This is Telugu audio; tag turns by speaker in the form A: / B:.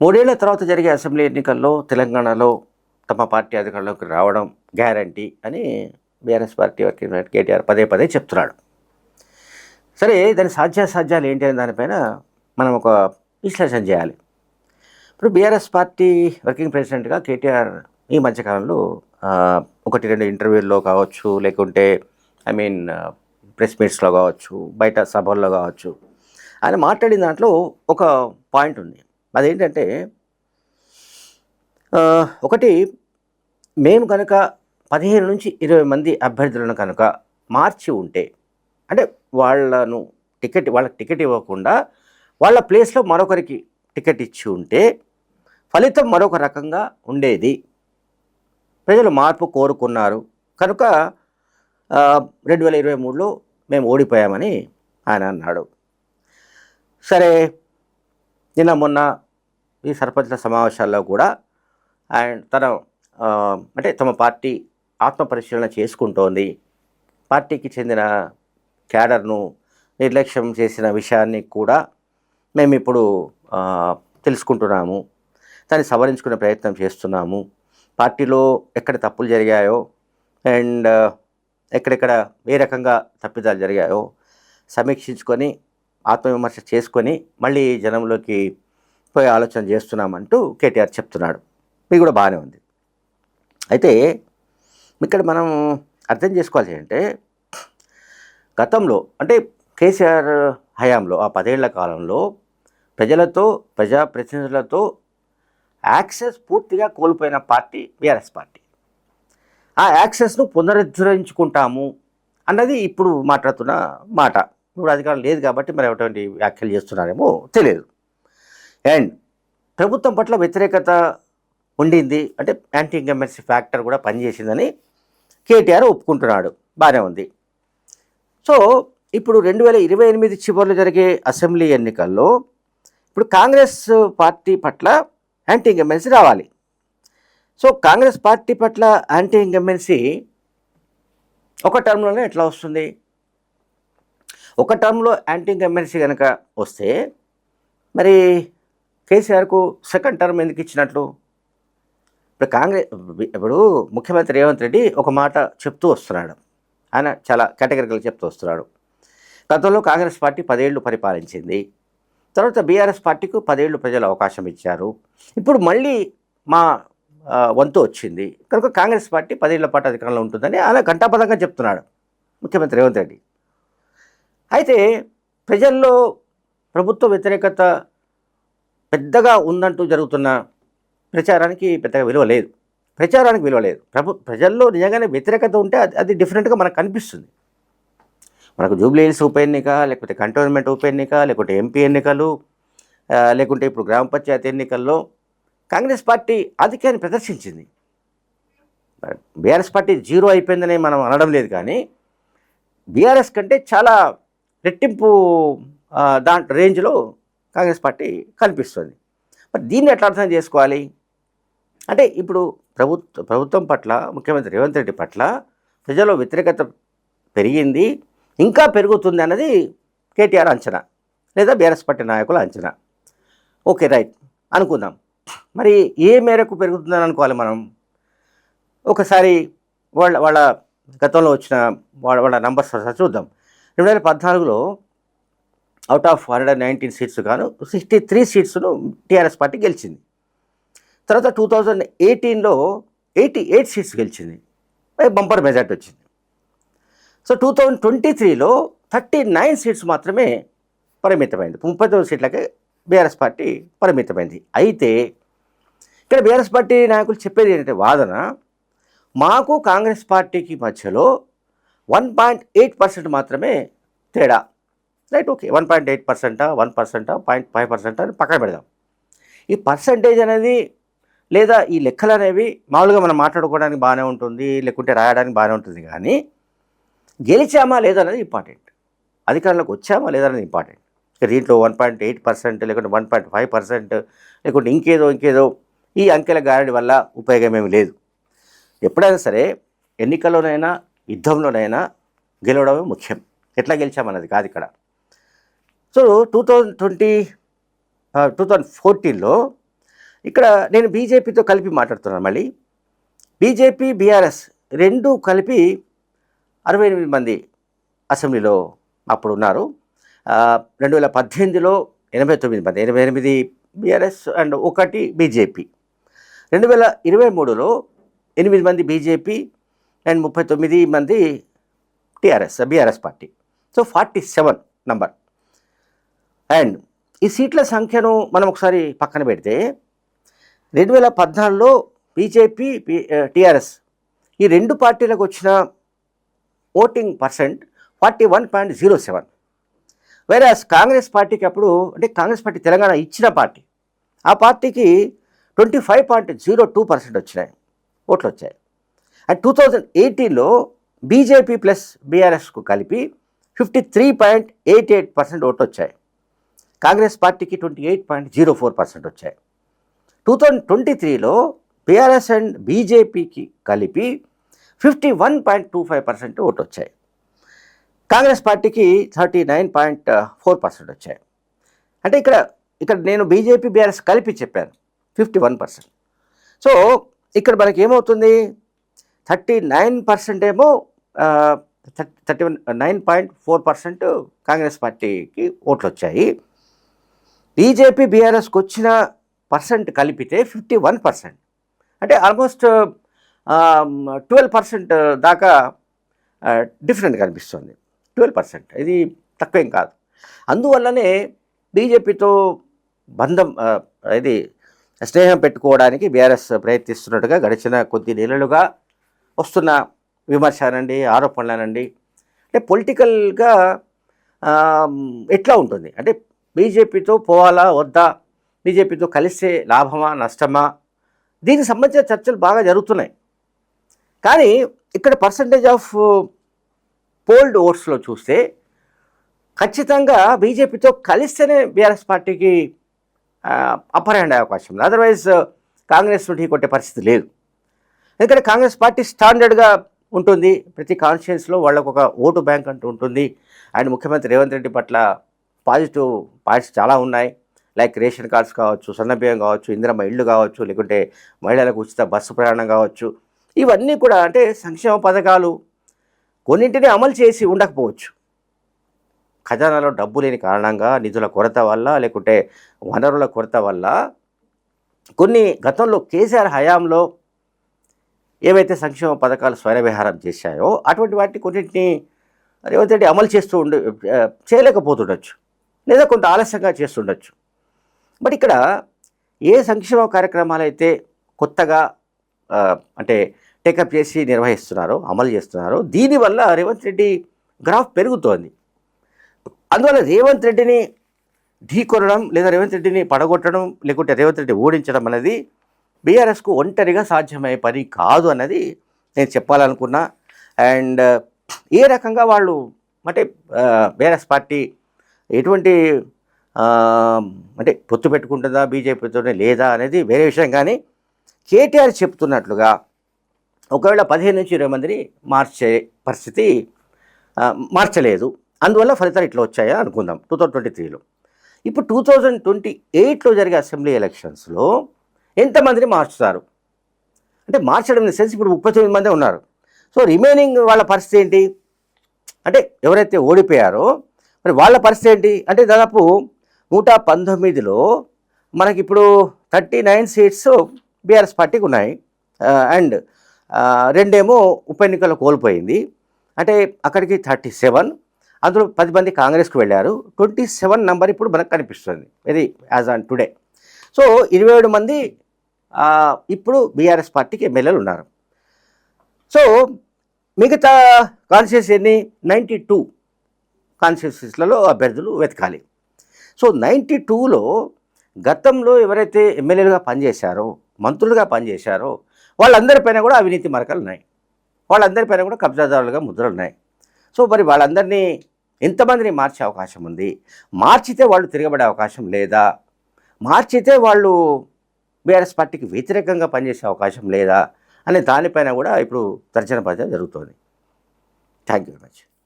A: మూడేళ్ళ తర్వాత జరిగే అసెంబ్లీ ఎన్నికల్లో తెలంగాణలో తమ పార్టీ అధికారంలోకి రావడం గ్యారంటీ అని బీఆర్ఎస్ పార్టీ వర్కింగ్ కేటీఆర్ పదే పదే చెప్తున్నాడు. సరే దాని సాధ్యాసాధ్యాలు ఏంటి అనే దానిపైన మనం ఒక విశ్లేషణ చేయాలి. ఇప్పుడు బీఆర్ఎస్ పార్టీ వర్కింగ్ ప్రెసిడెంట్గా కేటీఆర్ ఈ మధ్యకాలంలో ఒకటి రెండు ఇంటర్వ్యూల్లో కావచ్చు లేకుంటే ఐ మీన్ ప్రెస్ మీట్స్లో కావచ్చు బయట సభల్లో కావచ్చు ఆయన మాట్లాడిన దాంట్లో ఒక పాయింట్ ఉంది. అదేంటంటే ఒకటి మేము కనుక పదిహేను నుంచి ఇరవై మంది అభ్యర్థులను కనుక మార్చి ఉంటే అంటే వాళ్ళను టికెట్ వాళ్ళకి టికెట్ ఇవ్వకుండా వాళ్ళ ప్లేస్లో మరొకరికి టికెట్ ఇచ్చి ఉంటే ఫలితం మరొక రకంగా ఉండేది. ప్రజలు మార్పు కోరుకున్నారు. కనుక రెండు వేల ఇరవై మూడులో మేము ఓడిపోయామని ఆయన అన్నాడు. సరే నిన్న మొన్న ఈ సర్పంచ్ల సమావేశాల్లో కూడా అండ్ తన అంటే తమ పార్టీ ఆత్మ పరిశీలన చేసుకుంటోంది. పార్టీకి చెందిన క్యాడర్ను నిర్లక్ష్యం చేసిన విషయాన్ని కూడా మేము ఇప్పుడు తెలుసుకుంటున్నాము. దాన్ని సవరించుకునే ప్రయత్నం చేస్తున్నాము. పార్టీలో ఎక్కడ తప్పులు జరిగాయో అండ్ ఎక్కడెక్కడ ఏ రకంగా తప్పిదాలు జరిగాయో సమీక్షించుకొని ఆత్మవిమర్శ చేసుకొని మళ్ళీ జనంలోకి పోయి ఆలోచన చేస్తున్నామంటూ కేటీఆర్ చెప్తున్నాడు. మీకు కూడా బాగానే ఉంది. అయితే ఇక్కడ మనం అర్థం చేసుకోవాల్సి అంటే గతంలో అంటే కేసీఆర్ హయాంలో ఆ పదేళ్ళ కాలంలో ప్రజలతో ప్రజాప్రతినిధులతో యాక్సెస్ పూర్తిగా కోల్పోయిన పార్టీ బీఆర్ఎస్ పార్టీ. ఆ యాక్సెస్ను పునరుద్ధరించుకుంటాము అన్నది ఇప్పుడు మాట్లాడుతున్న మాట. ఇప్పుడు అధికారం లేదు కాబట్టి మరి ఎటువంటి వ్యాఖ్యలు చేస్తున్నారేమో తెలియదు. అండ్ ప్రభుత్వం పట్ల వ్యతిరేకత ఉండింది. అంటే యాంటీ ఇంకమెన్సీ ఫ్యాక్టర్ కూడా పనిచేసిందని కేటీఆర్ ఒప్పుకుంటున్నాడు. బాగానే ఉంది. సో ఇప్పుడు రెండు వేల ఇరవై ఎనిమిది చివరిలో జరిగే అసెంబ్లీ ఎన్నికల్లో ఇప్పుడు కాంగ్రెస్ పార్టీ పట్ల యాంటీ ఇంకమెన్సీ రావాలి. సో కాంగ్రెస్ పార్టీ పట్ల యాంటీ ఇంకమెన్సీ ఒక టర్మ్లోనే ఎట్లా వస్తుంది? ఒక టర్మ్లో యాంటీ ఇంకమెన్సీ కనుక వస్తే మరి కేసీఆర్కు సెకండ్ టర్మ్ ఎందుకు ఇచ్చినట్లు? ఇప్పుడు కాంగ్రెస్ ఇప్పుడు ముఖ్యమంత్రి రేవంత్ రెడ్డి ఒక మాట చెప్తూ వస్తున్నాడు. ఆయన చాలా కేటగిరికలు చెప్తూ వస్తున్నాడు. గతంలో కాంగ్రెస్ పార్టీ పదేళ్ళు పరిపాలించింది. తర్వాత బీఆర్ఎస్ పార్టీకి పదేళ్ళు ప్రజలు అవకాశం ఇచ్చారు. ఇప్పుడు మళ్ళీ మా వంతు వచ్చింది. కనుక కాంగ్రెస్ పార్టీ పదేళ్ళ పాటు అధికారంలో ఉంటుందని ఆయన ఘంటాపదంగా చెప్తున్నాడు ముఖ్యమంత్రి రేవంత్ రెడ్డి. అయితే ప్రజల్లో ప్రభుత్వ వ్యతిరేకత పెద్దగా ఉందంటూ జరుగుతున్న ప్రచారానికి పెద్దగా విలువ లేదు. ప్రచారానికి విలువ లేదు. ప్రభు ప్రజల్లో నిజంగానే వ్యతిరేకత ఉంటే అది అది డిఫరెంట్గా మనకు కనిపిస్తుంది. మనకు జూబ్లీ హిల్స్ ఉప ఎన్నిక లేకపోతే కంటోన్మెంట్ ఉప ఎన్నిక లేకుంటే ఎంపీ ఎన్నికలు లేకుంటే ఇప్పుడు గ్రామ పంచాయతీ ఎన్నికల్లో కాంగ్రెస్ పార్టీ ఆధిక్యాన్ని ప్రదర్శించింది. బీఆర్ఎస్ పార్టీ జీరో అయిపోయిందని మనం అనడం లేదు కానీ బీఆర్ఎస్ కంటే చాలా రెట్టింపు దాంట్లో రేంజ్లో కాంగ్రెస్ పార్టీ కనిపిస్తుంది మరి దీన్ని ఎట్లా అర్థం చేసుకోవాలి? అంటే ఇప్పుడు ప్రభుత్వ ప్రభుత్వం పట్ల ముఖ్యమంత్రి రేవంత్ రెడ్డి పట్ల ప్రజల్లో వ్యతిరేకత పెరిగింది ఇంకా పెరుగుతుంది అన్నది కేటీఆర్ అంచనా లేదా బీఆర్ఎస్ పార్టీ నాయకుల అంచనా. ఓకే రైట్ అనుకుందాం. మరి ఏ మేరకు పెరుగుతుందని అనుకోవాలి మనం? ఒకసారి వాళ్ళ వాళ్ళ గతంలో వచ్చిన వాళ్ళ వాళ్ళ నంబర్స్ చూద్దాం. రెండు వేల పద్నాలుగులో out of hundred and nineteen seats గాను సిక్స్టీ త్రీ సీట్స్ను టీఆర్ఎస్ పార్టీ గెలిచింది. తర్వాత టూ థౌజండ్ ఎయిటీన్లో ఎయిటీ ఎయిట్ సీట్స్ గెలిచింది. బంపర్ మెజార్టీ వచ్చింది. సో టూ థౌజండ్ ట్వంటీ త్రీలో థర్టీ నైన్ సీట్స్ మాత్రమే పరిమితమైంది. ముప్పై తొమ్మిది సీట్లకే బీఆర్ఎస్ పార్టీ పరిమితమైంది. అయితే ఇక్కడ బీఆర్ఎస్ పార్టీ నాయకులు చెప్పేది ఏంటంటే వాదన మాకు కాంగ్రెస్ పార్టీకి మధ్యలో వన్ పాయింట్ ఎయిట్ పర్సెంట్ మాత్రమే తేడా right okay. One point eight పర్సెంటా one పర్సెంటా పాయింట్ ఫైవ్ పర్సెంటా అని పక్కన పెడదాం. ఈ పర్సంటేజ్ అనేది లేదా ఈ లెక్కలు అనేవి మామూలుగా మనం మాట్లాడుకోవడానికి బాగానే ఉంటుంది లేకుంటే రాయడానికి బాగానే ఉంటుంది కానీ గెలిచామా లేదా అనేది ఇంపార్టెంట్. అధికారంలోకి వచ్చామా లేదా అనేది ఇంపార్టెంట్. ఇక దీంట్లో వన్ పాయింట్ ఎయిట్ పర్సెంట్ లేకుంటే వన్ పాయింట్ ఫైవ్ పర్సెంట్ లేకుంటే ఇంకేదో ఇంకేదో ఈ అంకెల గారడి వల్ల ఉపయోగం ఏమి లేదు. ఎప్పుడైనా సరే ఎన్నికల్లోనైనా యుద్ధంలోనైనా గెలవడమే ముఖ్యం. ఎట్లా గెలిచామన్నది కాదు ఇక్కడ. So two thousand twenty two thousand ఫోర్టీన్లో ఇక్కడ నేను బీజేపీతో కలిపి మాట్లాడుతున్నాను మళ్ళీ. బీజేపీ బీఆర్ఎస్ రెండు కలిపి అరవై ఎనిమిది మంది అసెంబ్లీలో అప్పుడు ఉన్నారు. రెండు వేల పద్దెనిమిదిలో ఎనభై తొమ్మిది మంది ఎనభై ఎనిమిది బీఆర్ఎస్ అండ్ ఒకటి బీజేపీ. రెండు వేల ఇరవై మూడులో ఎనిమిది మంది బీజేపీ అండ్ ముప్పై తొమ్మిది మంది TRS BRS party. So forty seven number. And ఈ సీట్ల సంఖ్యను మనం ఒకసారి పక్కన పెడితే రెండు వేల పద్నాలుగులో బీజేపీ టీఆర్ఎస్ ఈ రెండు పార్టీలకు వచ్చిన voting percent forty one point zero seven. వేరే కాంగ్రెస్ పార్టీకి అప్పుడు అంటే కాంగ్రెస్ పార్టీ తెలంగాణ ఇచ్చిన పార్టీ ఆ పార్టీకి twenty five point zero two percent వచ్చినాయి ఓట్లు వచ్చాయి. అండ్ టూ థౌజండ్ ఎయిటీన్లో బీజేపీ ప్లస్ బీఆర్ఎస్కు కలిపి fifty three point eight eight percent ఓట్లు వచ్చాయి. కాంగ్రెస్ పార్టీకి twenty eight point zero four percent వచ్చాయి. టూ థౌజండ్ ట్వంటీ త్రీలో బీఆర్ఎస్ అండ్ బీజేపీకి కలిపి fifty one point two five percent vote వచ్చాయి కాంగ్రెస్ పార్టీకి thirty nine point four percent వచ్చాయి. అంటే ఇక్కడ ఇక్కడ నేను బీజేపీ బీఆర్ఎస్ కలిపి చెప్పాను ఫిఫ్టీ వన్ పర్సెంట్. సో ఇక్కడ మనకి ఏమవుతుంది థర్టీ నైన్ పర్సెంట్ ఏమో thirty one nine point four percent Congress పార్టీకి ఓట్లు వచ్చాయి బీజేపీ బీఆర్ఎస్కి వచ్చిన పర్సెంట్ కలిపితే ఫిఫ్టీ వన్ పర్సెంట్. అంటే ఆల్మోస్ట్ ట్వెల్వ్ పర్సెంట్ దాకా డిఫరెంట్ కనిపిస్తుంది. Twelve percent. ఇది తక్కువేం కాదు. అందువల్లనే బీజేపీతో బంధం ఇది స్నేహం పెట్టుకోవడానికి బీఆర్ఎస్ ప్రయత్నిస్తున్నట్టుగా గడిచిన కొద్ది నెలలుగా వస్తున్న విమర్శ అనండి ఆరోపణలు అనండి అంటే పొలిటికల్గా ఎట్లా ఉంటుంది? అంటే బీజేపీతో పోవాలా వద్దా? బీజేపీతో కలిస్తే లాభమా నష్టమా? దీనికి సంబంధించిన చర్చలు బాగా జరుగుతున్నాయి. కానీ ఇక్కడ పర్సంటేజ్ ఆఫ్ పోల్డ్ ఓట్స్లో చూస్తే ఖచ్చితంగా బీజేపీతో కలిస్తేనే బీఆర్ఎస్ పార్టీకి అప్పర్ హ్యాండ్ అయ్యే అవకాశం ఉంది. అదర్వైజ్ uh, కాంగ్రెస్ నుండి కొట్టే పరిస్థితి లేదు. ఎందుకంటే కాంగ్రెస్ పార్టీ స్టాండర్డ్గా ఉంటుంది. ప్రతి కాన్స్టిట్యున్సీలో వాళ్ళకు ఒక ఓటు బ్యాంక్ అంటూ ఉంటుంది. అండ్ ముఖ్యమంత్రి రేవంత్ రెడ్డి పట్ల పాజిటివ్ పాయింట్స్ చాలా ఉన్నాయి. లైక్ రేషన్ కార్డ్స్ కావచ్చు సన్నబియ్యం కావచ్చు ఇందిరమ్మ ఇళ్ళు కావచ్చు లేకుంటే మహిళలకు ఉచిత బస్సు ప్రయాణం కావచ్చు. ఇవన్నీ కూడా అంటే సంక్షేమ పథకాలు కొన్నింటిని అమలు చేసి ఉండకపోవచ్చు. ఖజానాలో డబ్బు లేని కారణంగా నిధుల కొరత వల్ల లేకుంటే వనరుల కొరత వల్ల కొన్ని గతంలో కేసీఆర్ హయాంలో ఏవైతే సంక్షేమ పథకాలు స్వైరవిహారం చేశాయో అటువంటి వాటిని కొన్నింటిని రేవంత్ రెడ్డి అమలు చేస్తూ ఉండి చేయలేకపోతుండొచ్చు. లేదా కొంత ఆలస్యంగా చేస్తుండొచ్చు. బట్ ఇక్కడ ఏ సంక్షేమ కార్యక్రమాలు అయితే కొత్తగా అంటే టేకప్ చేసి నిర్వహిస్తున్నారో అమలు చేస్తున్నారో దీనివల్ల రేవంత్ రెడ్డి గ్రాఫ్ పెరుగుతోంది. అందువల్ల రేవంత్ రెడ్డిని ఢీకొనడం లేదా రేవంత్ రెడ్డిని పడగొట్టడం లేకుంటే రేవంత్ రెడ్డి ఓడించడం అనేది బీఆర్ఎస్కు ఒంటరిగా సాధ్యమయ్యే పని కాదు అన్నది నేను చెప్పాలనుకున్నా. అండ్ ఏ రకంగా వాళ్ళు అంటే బీఆర్ఎస్ పార్టీ ఎటువంటి అంటే పొత్తు పెట్టుకుంటుందా బీజేపీతోనే లేదా అనేది వేరే విషయం. కానీ కేటీఆర్ చెప్తున్నట్లుగా ఒకవేళ పదిహేను నుంచి ఇరవై మందిని మార్చే పరిస్థితి మార్చలేదు. అందువల్ల ఫలితాలు ఇట్లా వచ్చాయా అనుకుందాం. టూ థౌజండ్ ట్వంటీ త్రీలో. ఇప్పుడు టూ థౌజండ్ ట్వంటీ ఎయిట్లో జరిగే అసెంబ్లీ ఎలక్షన్స్లో ఎంతమందిని మార్చుతారు? అంటే మార్చడం సెన్స్ ఇప్పుడు ముప్పై తొమ్మిది మంది ఉన్నారు. సో రిమైనింగ్ వాళ్ళ పరిస్థితి ఏంటి? అంటే ఎవరైతే ఓడిపోయారో మరి వాళ్ళ పరిస్థితి ఏంటి? అంటే దాదాపు నూట పంతొమ్మిదిలో మనకి ఇప్పుడు థర్టీ నైన్ సీట్స్ బీఆర్ఎస్ పార్టీకి ఉన్నాయి. అండ్ రెండేమో ఉప ఎన్నికల్లో కోల్పోయింది. అంటే అక్కడికి థర్టీ సెవెన్ అందులో పది మంది కాంగ్రెస్కి వెళ్ళారు. ట్వంటీ సెవెన్ నెంబర్ ఇప్పుడు మనకు కనిపిస్తుంది. ఇది యాజ్ ఆన్ టుడే. సో ఇరవై ఏడు మంది ఇప్పుడు బీఆర్ఎస్ పార్టీకి ఎమ్మెల్యేలు ఉన్నారు. సో మిగతా కాన్స్టిట్యూన్సీ ఎన్ని? Ninety two. కాన్స్టిట్యూన్సీస్లలో అభ్యర్థులు వెతకాలి. సో నైంటీ టూలో గతంలో ఎవరైతే ఎమ్మెల్యేలుగా పనిచేశారో మంత్రులుగా పనిచేశారో వాళ్ళందరిపైన కూడా అవినీతి మరకలు ఉన్నాయి. వాళ్ళందరిపైన కూడా కబ్జాదారులుగా ముద్రలు ఉన్నాయి. సో మరి వాళ్ళందరినీ ఎంతమందిని మార్చే అవకాశం ఉంది? మార్చితే వాళ్ళు తిరగబడే అవకాశం లేదా? మార్చితే వాళ్ళు బీఆర్ఎస్ పార్టీకి వ్యతిరేకంగా పనిచేసే అవకాశం లేదా? అనే దానిపైన కూడా ఇప్పుడు తర్జన భర్జన జరుగుతోంది. Thank you very much